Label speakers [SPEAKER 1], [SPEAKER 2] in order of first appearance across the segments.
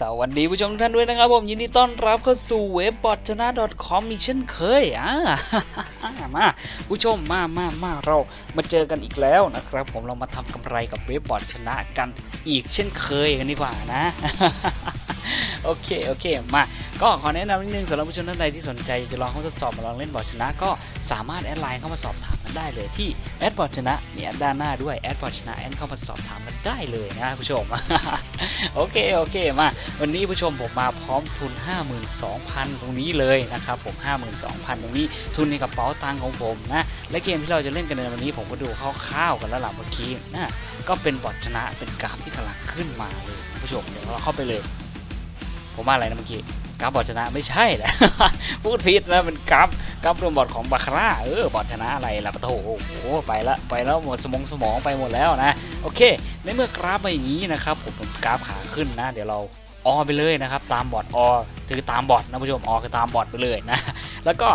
[SPEAKER 1] สวัสดีผู้ชมทุกท่านด้วยนะครับผมยินดีต้อนรับเข้าสู่เว็บบอทชนะ .com อีกเช่นเคยอ่ามาผู้ชมมามามาเรามาเจอกันอีกแล้วนะครับ ผมเรามาทำกำไรกับเว็บบอทชนะกันอีกเช่นเคยกันดีกว่านะ โอเค โอเค มา ก็ขอแนะนำนิดนึงสำหรับผู้ชมท่านใดที่สนใจจะลองเข้าทดสอบมาลองเล่นบอทชนะ ก็สามารถแอดไลน์เข้ามาสอบถามกันได้เลยที่แอดบอทชนะมีแอดด้านหน้าด้วยแอดบอทชนะแอดเข้ามาสอบถามกันได้เลยนะผู้ชม โอเค โอเค มา วันนี้ผู้ชมผมมาพร้อมทุน 52,000 ตรงนี้เลยนะครับผม 52,000 ตรงนี้ทุนในกระเป๋าตังค์ของผมนะ และเกมที่เราจะเล่นกันในวันนี้ผมก็ดูคร่าวๆกันแล้วหลังเมื่อกี้นะ ก็เป็นบอทชนะเป็นกราฟที่กำลังขึ้นมาเลยผู้ชม เดี๋ยวเราเข้าไปเลย ผมว่าอะไรนะเมื่อกี้กราฟบอดชนะไม่ใช่นะพูดผิดนะเป็นกราฟกราฟรวมบอดของบาคาร่าเออบอดชนะอะไรล่ะปะโถโอ้โหไปละไปแล้วหมดสมองสมองไปหมดแล้วนะโอเค ในเมื่อกราฟไปอย่างนี้นะครับผมเป็นกราฟขาขึ้นนะ เดี๋ยวเราออไปเลยนะครับ ตามบอดออคือตามบอดนะผู้ชมออคือตามบอดไปเลยนะ แล้วก็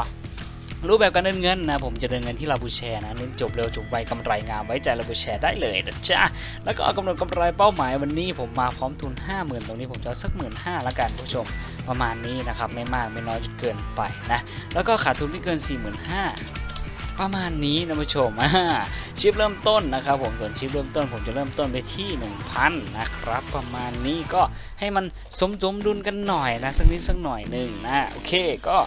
[SPEAKER 1] รูปแบบการเดินเงินนะผมจะเดินเงินที่ลาบูแชร์นะเน้นจบเร็วจบไวกำไรงามไว้ใจลาบูแชร์ได้เลยนะจ๊ะแล้วก็กำหนดกำไรเป้าหมายวันนี้ผมมาพร้อมทุน 50,000 ตรงนี้ผมจะสักหมื่นห้าละกันผู้ชมประมาณนี้นะครับไม่มากไม่น้อยจนเกินไปนะแล้วก็ขาดทุนไม่เกิน 45,000ประมาณนี้นะผู้ชมชิปเริ่มต้นนะครับผมส่วนชิปเริ่มต้นผมจะเริ่มต้นไปที่ 1,000 นะครับ ประมาณนี้ก็ให้มันสมสมดุลกันหน่อยนะสักนิดสักหน่อยหนึ่งนะโอเคก็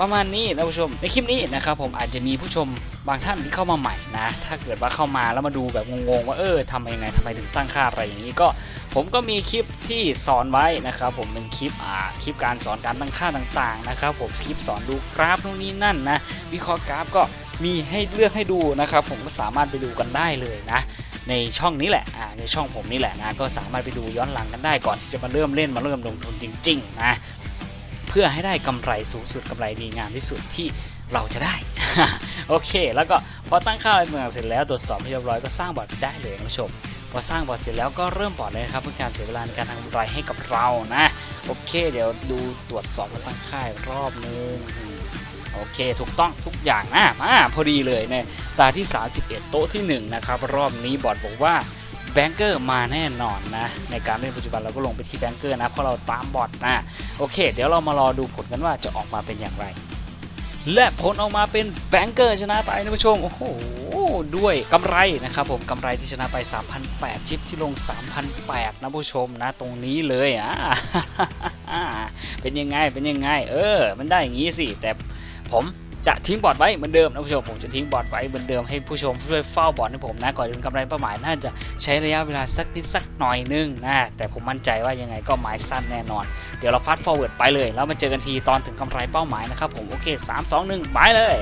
[SPEAKER 1] ประมาณนี้นะผู้ชมในคลิปนี้นะครับผมอาจจะมีผู้ชมบางท่านที่เข้ามาใหม่นะ ถ้าเกิดว่าเข้ามาแล้วมาดูแบบงงๆว่าเออทำยังไงทำไมถึงตั้งค่าอะไรอย่างนี้ก็ ผมก็มีคลิปที่สอนไว้นะครับ ผมเป็นคลิปอ่าคลิปการสอนการตั้งค่าต่างๆนะครับ ผมคลิปสอนดูกราฟตรงนี้นั่นนะวิเคราะห์กราฟก็มีให้เลือกให้ดูนะครับ ผมก็สามารถไปดูกันได้เลยนะ ในช่องนี้แหละอ่าในช่องผมนี่แหละนะก็สามารถไปดูย้อนหลังกันได้ก่อนที่จะมาเริ่มเล่นมาเริ่มลงทุนจริง ๆ นะ เพื่อให้ได้กำไรสูงสุดกำไรดีงามที่สุดที่เราจะได้ โอเค แล้วก็พอตั้งค่าอะไรต่างเสร็จแล้วตรวจสอบให้เรียบร้อยก็สร้างบอร์ดได้เลยนะผู้ชมพอสร้างบอร์ดเสร็จแล้วก็เริ่มบอร์ดเลยครับเพื่อการเสียเวลาในการทำกำไรให้กับเรานะ โอเค เดี๋ยวดูตรวจสอบและตั้งค่ารอบนึงโอเค ถูกต้องทุกอย่างนะมาพอดีเลยเนี่ยตาที่ 31 โต๊ะที่ 1 นะครับ รอบนี้บอร์ดบอกว่า แบงเกอร์มาแน่นอนนะ ในการเล่นปัจจุบันเราก็ลงไปที่แบงเกอร์นะเพราะเราตามบอร์ดนะโอเค เดี๋ยวเรามารอดูผลกันว่าจะออกมาเป็นอย่างไร และผลออกมาเป็นแบงเกอร์ชนะไปนะผู้ชมโอ้โหด้วยกำไรนะครับผมกำไรที่ชนะไป 3,008ชิปที่ลง 3,008นะผู้ชมนะตรงนี้เลยอะเป็นยังไงเป็นยังไง เออ มันได้อย่างนี้สิแต่ผม จะทิ้งบอร์ดไว้เหมือนเดิมนะผู้ชมผมจะทิ้งบอร์ดไว้เหมือนเดิมให้ผู้ชมช่วยเฝ้าบอร์ดให้ผมนะก่อนจะถึงกำไรเป้าหมายน่าจะใช้ระยะเวลาสักนิดสักหน่อยนึงนะแต่ผมมั่นใจว่ายังไงก็หมายสั้นแน่นอน เดี๋ยวเราฟาสต์ฟอร์เวิร์ดไปเลย แล้วมาเจอกันทีตอนถึงกำไรเป้าหมายนะครับผมโอเค3 2 1ไปเลย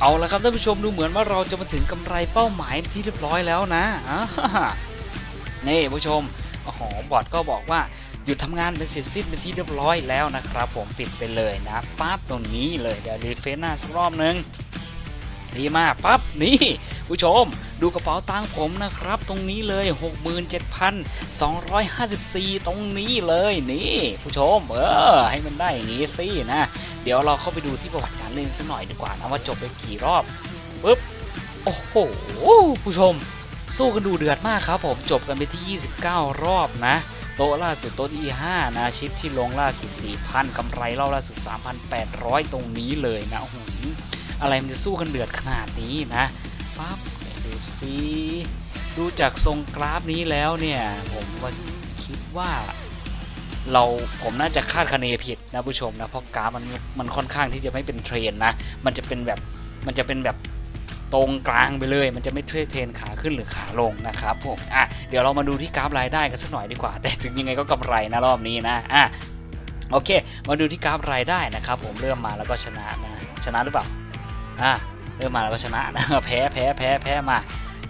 [SPEAKER 1] เอาละครับท่านผู้ชมดูเหมือนว่าเราจะมาถึงกำไรเป้าหมายที่เรียบร้อยแล้วนะอ่านี่ผู้ชมหอบอดก็บอกว่าหยุดทำงานเป็นเสร็จสิ้นเป็นที่เรียบร้อยแล้วนะครับ ผมปิดไปเลยนะปั๊บตรงนี้เลยเดี๋ยวรีเฟซหน้าสักรอบนึงดีมากปั๊บนี่ ผู้ชม ดูกระเป๋าตังค์ผมนะครับ ตรงนี้เลย 67,254 ตรงนี้เลยนี่ผู้ชม เออ ให้มันได้อย่างนี้สินะ เดี๋ยวเราเข้าไปดูที่ประวัติการเล่นสักหน่อยดีกว่านะว่าจบไปกี่รอบปึ๊บโอ้โหผู้ชม สู้กันดูเดือดมากครับผมจบกันไปที่ 29 รอบนะโต๊ะล่าสุดโต๊ะที่5นะชิปที่ลงล่าสุด 4,000กำไรเรอบล่าสุด 3,800 ตรงนี้เลยนะโอ้โหอะไรมันจะสู้กันเดือดขนาดนี้นะ ปั๊บดูซิดูจากทรงกราฟนี้แล้วเนี่ยผมว่าคิดว่า เราผมน่าจะคาดคะเนผิดนะผู้ชมนะเพราะกราฟมันมันค่อนข้างที่จะไม่เป็นเทรนนะ มันจะเป็นแบบมันจะเป็นแบบตรงกลางไปเลย มันจะไม่เทรเทนขาขึ้นหรือขาลงนะครับผมอะเดี๋ยวเรามาดูที่กราฟรายได้กันสักหน่อยดีกว่า แต่ถึงยังไงก็กำไรนะรอบนี้นะอะโอเค มาดูที่กราฟรายได้นะครับ ผมเริ่มมาแล้วก็ชนะนะชนะหรือเปล่าอะ เริ่มมาแล้วก็ชนะนะแพ้แพ้แพ้แพ้มา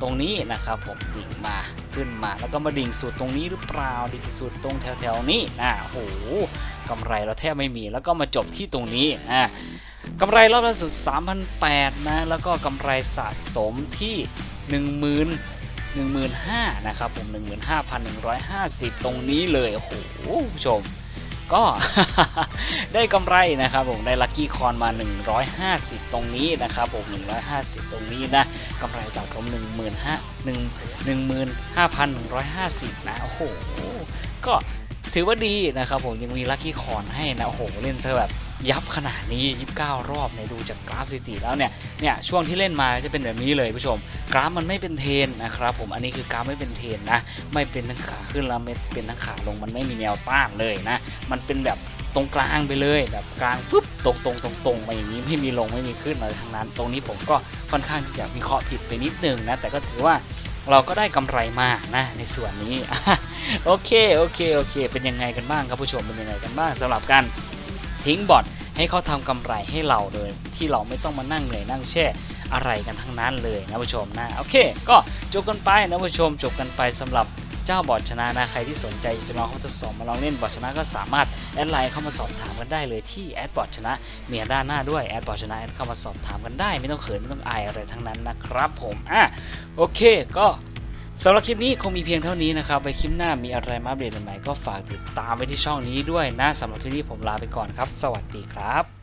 [SPEAKER 1] ตรงนี้นะครับผมดิ่งมาขึ้นมาแล้วก็มาดิ่งสุดตรงนี้หรือเปล่าดิ่งสุดตรงแถวๆนี้นะโอ้โหกำไรเราแทบไม่มีแล้วก็มาจบที่ตรงนี้อ่ากำไรรอบล่าสุด 3,008นะแล้วก็กำไรสะสมที่ 10,000 15,000นะครับผม 15,150 ตรงนี้เลยโอ้โหผู้ชม ก็ ได้กำไรนะครับผมได้ลัคกี้คอนมา 150 ตรงนี้นะครับผม150 ตรงนี้นะกำไรสะสม 15,000 15,150นะโอ้โหก็ ถือว่าดีนะครับผมยังมีลัคกี้คอนให้นะโอ้โหเล่นซะแบบยับขนาดนี้ 29 รอบเนี่ยดูจากกราฟสถิติแล้วเนี่ยเนี่ยช่วงที่เล่นมาจะเป็นแบบนี้เลยผู้ชม กราฟมันไม่เป็นเทนนะครับผมอันนี้คือกราฟไม่เป็นเทนนะไม่เป็นทั้งขาขึ้นแล้วไม่เป็นทั้งขาลงมันไม่มีแนวต้านเลยนะ มันเป็นแบบตรงกลางไปเลยแบบกลางปุ๊บตรงตรงตรงตรงมาอย่างนี้ไม่มีลงไม่มีขึ้นอะไรทั้งนั้น ตรงนี้ผมก็ค่อนข้างที่จะวิเคราะห์ผิดไปนิดนึงนะแต่ก็ถือว่า เราก็ได้กำไรมานะในส่วนนี้ โอเคโอเคโอเค เป็นยังไงกันบ้างครับผู้ชมเป็นยังไงกันบ้างสำหรับการทิ้งบอทให้เขาทำกำไรให้เราโดยที่เราไม่ต้องมานั่งเหนื่อยนั่งแช่อะไรกันทั้งนั้นเลยนะผู้ชมนะโอเค ก็จบกันไปนะผู้ชมจบกันไปสำหรับ เจ้าบอทชนะนะใครที่สนใจจะลองเข้าทดสอบมาลองเล่นบอทชนะก็สามารถแอดไลน์เข้ามาสอบถามกันได้เลยที่แอดบอทชนะเมียด้านหน้าด้วยแอดบอทชนะแอดเข้ามาสอบถามกันได้ ไม่ต้องเขินไม่ต้องอายอะไรทั้งนั้นนะครับผมอะโอเคก็สำหรับคลิปนี้คงมีเพียงเท่านี้นะครับ ไปคลิปหน้ามีอะไรมาอัปเดตใหม่ก็ฝากติดตามไว้ที่ช่องนี้ด้วยนะสำหรับคลิปนี้ผมลาไปก่อนครับ สวัสดีครับ